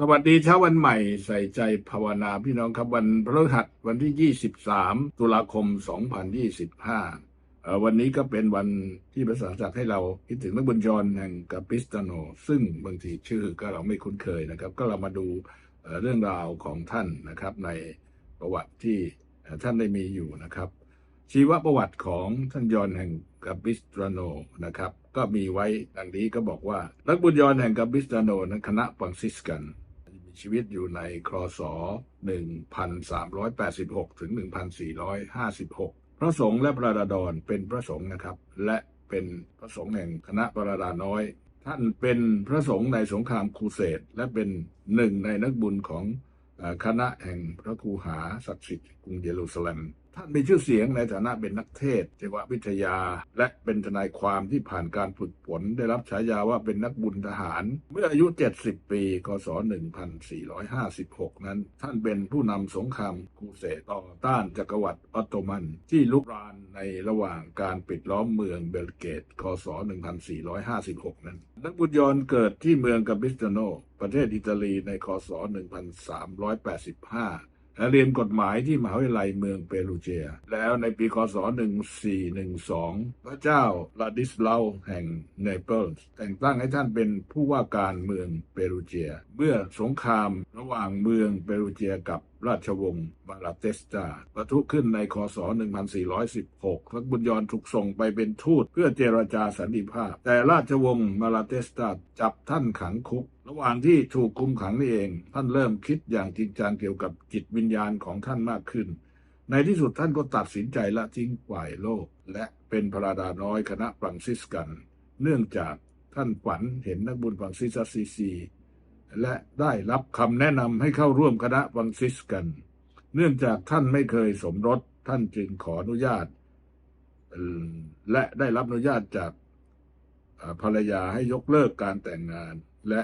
สวัสดีเช้าวันใหม่ใส่ใจภาวนาพี่น้องครับวันพฤหัสวันที่ 23 ตุลาคม 2025เอ่อวันนี้ก็เป็นวันที่พระสาจักให้เราคิดถึงนักบุญยนแห่งกาปิสตาโน ซึ่งบางทีชื่อก็เราไม่คุ้นเคยนะครับ ก็เรามาดูเรื่องราวของท่านนะครับ ในประวัติที่ท่านได้มีอยู่นะครับ ชีวประวัติของท่านยอนแห่งกาบิสตราโนนะครับ ก็มีไว้ดังนี้ก็บอกว่านักบุญยอนแห่งกาบิสตราโนนั้นคณะฟรังซิสกัน ชีวิตอยู่ในครศ1386 ถึง 1456 พระสงฆ์และประดาดอนเป็นพระสงฆ์นะครับ และเป็นพระสงฆ์แห่งคณะประดาน้อย ท่านเป็นพระสงฆ์ในสงครามครูเสดและเป็นหนึ่งในนักบุญของคณะแห่งพระครูหาศักดิ์สิทธิ์กรุงเยรูซาเล็ม ท่านมีชื่อเสียงในฐานะเป็นนักเทศน์เทววิทยา และเป็นทนายความที่ผ่านการฝึกฝนได้รับฉายาว่าเป็นนักบุญทหาร เมื่ออายุ 70 ปีคศ 1456 นั้น ท่านเป็นผู้นำสงครามครูเสต่อต้านจักรวรรดิออตโตมัน ที่ลุกรานในระหว่างการปิดล้อมเมืองเบลเกตคศ 1456 นั้น นักบุญยนเกิดที่เมืองกาบิสตโนประเทศอิตาลีในคศ 1385และ เรียนกฎหมายที่มหาวิทยาลัยเมืองเปรูเจีย แล้วในปีคศ 1412 พระเจ้าลาดิสลาแห่งเนเปิลส์แต่งตั้งให้ท่านเป็นผู้ว่าการเมืองเปรูเจีย เมื่อสงครามระหว่างเมืองเปรูเจียกับราชวงศ์มาลาเตสตาประทุขึ้นในคศ 1416นักบุญยนถูกส่งไปเป็นทูตเพื่อเจรจาสันติภาพ แต่ราชวงศ์มาลาเตสตาจับท่านขังคุก ระหว่างที่ถูกคุมขังนี่เอง ท่านเริ่มคิดอย่างจริงจังเกี่ยวกับจิตวิญญาณของท่านมากขึ้น ในที่สุดท่านก็ตัดสินใจละทิ้งฝ่ายโลก และเป็นพระราดาน้อยคณะฟรังซิสกัน เนื่องจากท่านฝันเห็นนักบุญฟรังซิสซีซีและได้รับคำแนะนำให้เข้าร่วมคณะฟรังซิสกัน เนื่องจากท่านไม่เคยสมรสท่านจึงขออนุญาต และได้รับอนุญาตจากภรรยาให้ยกเลิกการแต่งงานและ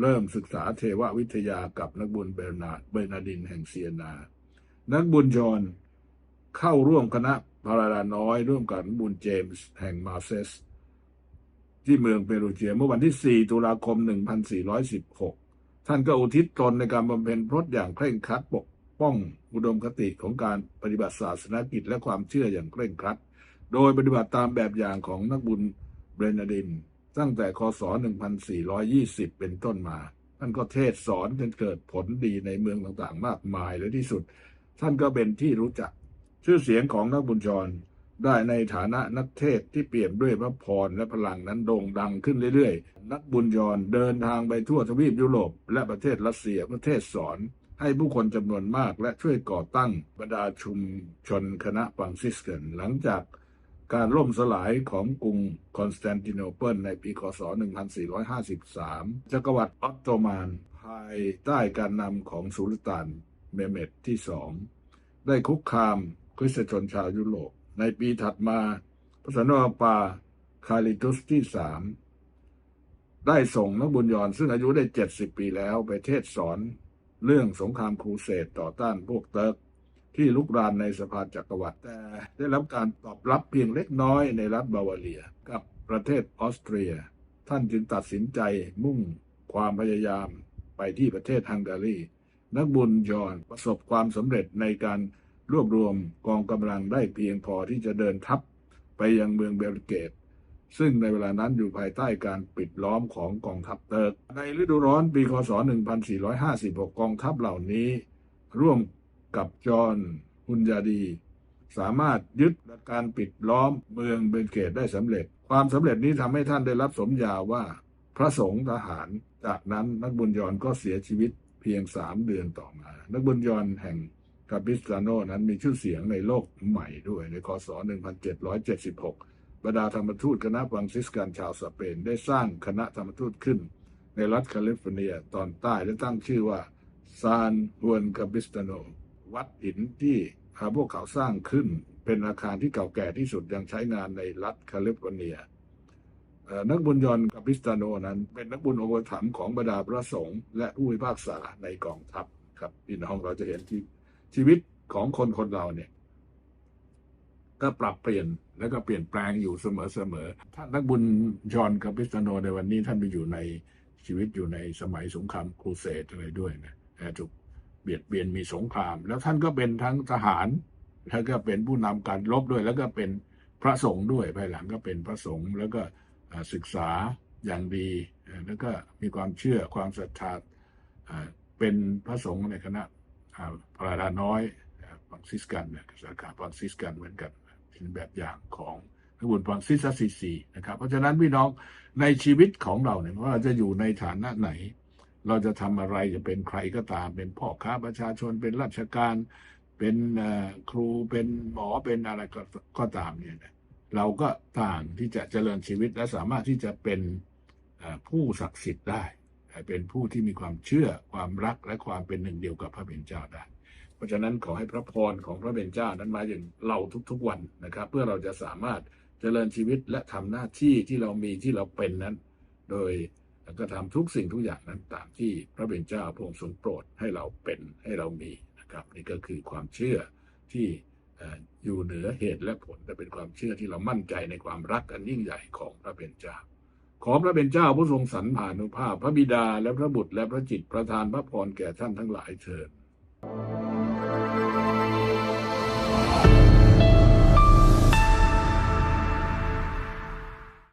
เริ่มศึกษาเทววิทยากับนักบุญเบรนาเบรนาดินแห่งเซียนา นักบุญจอนเข้าร่วมคณะพาราดาน้อย ร่วมกับนักบุญเจมส์แห่งมาเซส ที่เมืองเปรูเจียเมื่อวันที่ 4 ตุลาคม 1416 ท่านก็อุทิศตนในการบำเพ็ญพรตอย่างเคร่งครัดปกป้องอุดมคติของการปฏิบัติศาสนกิจและความเชื่ออย่างเคร่งครัด โดยปฏิบัติตามแบบอย่างของนักบุญเบรนาดิน ตั้งแต่คศ 1420 เป็นต้นมา ท่านก็เทศสอนจนเกิดผลดีในเมืองต่างๆ มากมายและที่สุด ท่านก็เป็นที่รู้จัก ชื่อเสียงของนักบุญจรได้ในฐานะนักเทศที่เปลี่ยมด้วยพระพรและพลังนั้นโด่งดังขึ้นเรื่อยๆ นักบุญยอนเดินทางไปทั่วทวีปยุโรปและประเทศรัสเซียเพื่อเทศสอน ให้ผู้คนจำนวนมากและช่วยก่อตั้งบรรดาชุมชนคณะฟรังซิสเกนหลังจาก การล่มสลายของกรุงคอนสแตนติโนเปิลในปีคศ 1453 จักรวรรดิออตโตมันภายใต้การนำของสุลต่านเมเมดที่สองได้คุกคามคริสตชนชาวยุโรป ในปีถัดมาพระสันตะปาคาลิตุสที่สามได้ส่งนักบุญยอนซึ่งอายุได้เจ็ดสิบปีแล้วไปเทศสอนเรื่องสงครามครูเสดต่อต้านพวกเติร์ก ที่ลุกรานในสภาจักรวรรดิแต่ได้รับการตอบรับเพียงเล็กน้อยในรัฐบาวาเรีย กับประเทศออสเตรีย ท่านจึงตัดสินใจมุ่งความพยายามไปที่ประเทศฮังการี นักบุญยอนประสบความสำเร็จในการรวบรวมกองกำลังได้เพียงพอที่จะเดินทัพไปยังเมืองเบลเกต ซึ่งในเวลานั้นอยู่ภายใต้การปิดล้อมของกองทัพเติร์กในฤดูร้อนปีคศ 1456 กองทัพเหล่านี้ ร่วม กับจอห์นฮุนยาดี สามารถยึดและการปิดล้อมเมืองเบลเกตได้สำเร็จ ความสำเร็จนี้ทำให้ท่านได้รับสมญาว่า พระสงฆ์ทหาร จากนั้นนักบุญยอนก็เสียชีวิตเพียงสามเดือนต่อมา นักบุญยอนแห่งกาปิสตาโนนั้นมีชื่อเสียงในโลกใหม่ด้วยในคศ 1776 บรรดาธรรมทูตคณะฟรังซิสกันชาวสเปนได้สร้างคณะธรรมทูตขึ้น ในรัฐแคลิฟอร์เนียตอนใต้และตั้งชื่อว่าซานฮวนกาปิสตาโน วัดหินที่พวกเขาสร้างขึ้น เป็นอาคารที่เก่าแก่ที่สุดยังใช้งานในรัฐแคลิฟอร์เนียนักบุญยอนต์กาปิสตาโนนั้น เป็นนักบุญโอุปถัมของบรรดาพระสงฆ์และผู้พิพากษาในกองทัพครับพี่น้องเราจะเห็นที่ชีวิตของคนคนเราเนี่ย ก็ปรับเปลี่ยนแล้วก็เปลี่ยนแปลงอยู่เสมอๆท่านนักบุญยอนต์กาปิสตาโนในวันนี้ท่านไปอยู่ในชีวิตอยู่ในสมัยสงครามครูเสดอะไรด้วยนะนะถูก เบียดเบียนมีสงคราม แล้วท่านก็เป็นทั้งทหาร แล้วก็เป็นผู้นำการรบด้วย แล้วก็เป็นพระสงฆ์ด้วยภายหลังก็เป็นพระสงฆ์แล้วก็ศึกษาอย่างดี แล้วก็มีความเชื่อความศรัทธาเป็นพระสงฆ์ในคณะพระราน้อยฟรังซิสกันนะสาขาฟรังซิสกันเหมือนกันเป็นแบบอย่างของพระบุญฟรังซิสซัสซีซีนะครับ เพราะฉะนั้นพี่น้องในชีวิตของเราเนี่ยว่าเราจะอยู่ในฐานะไหน เราจะทำอะไรจะเป็นใครก็ตาม เป็นพ่อค้าประชาชนเป็นราชการ เป็นครูเป็นหมอเป็นอะไรก็กตามเนี่ยนะเราก็ต่างที่จะเจริญชีวิตและสามารถที่จะเป็นผู้ศักดิ์สิทธิ์ได้ เป็นผู้ที่มีความเชื่อความรักและความเป็นหนึ่งเดียวกับพระเป็นเจ้าได้ เพราะฉะนั้นขอให้พระพรของพระเป็นเจ้านั้นมาอย่างเราทุกๆวันนะครับ เพื่อเราจะสามารถเจริญชีวิตและทำหน้าที่ที่เรามีที่เราเป็นนั้น โดย แล้วก็ทำทุกสิ่งทุกอย่างนั้นตามที่พระเบญจ้าพระองค์ทรงโปรดให้เราเป็นให้เรามีนะครับนี่ก็คือความเชื่อที่อยู่เหนือเหตุและผลแต่เป็นความเชื่อที่เรามั่นใจในความรักอันยิ่งใหญ่ของพระเบญจ้าขอพระเบญจ้าผู้ทรงสรรผานุภาพ พระบิดาและพระบุตรและพระจิตประทานพระพรแก่ท่านทั้งหลายเถิด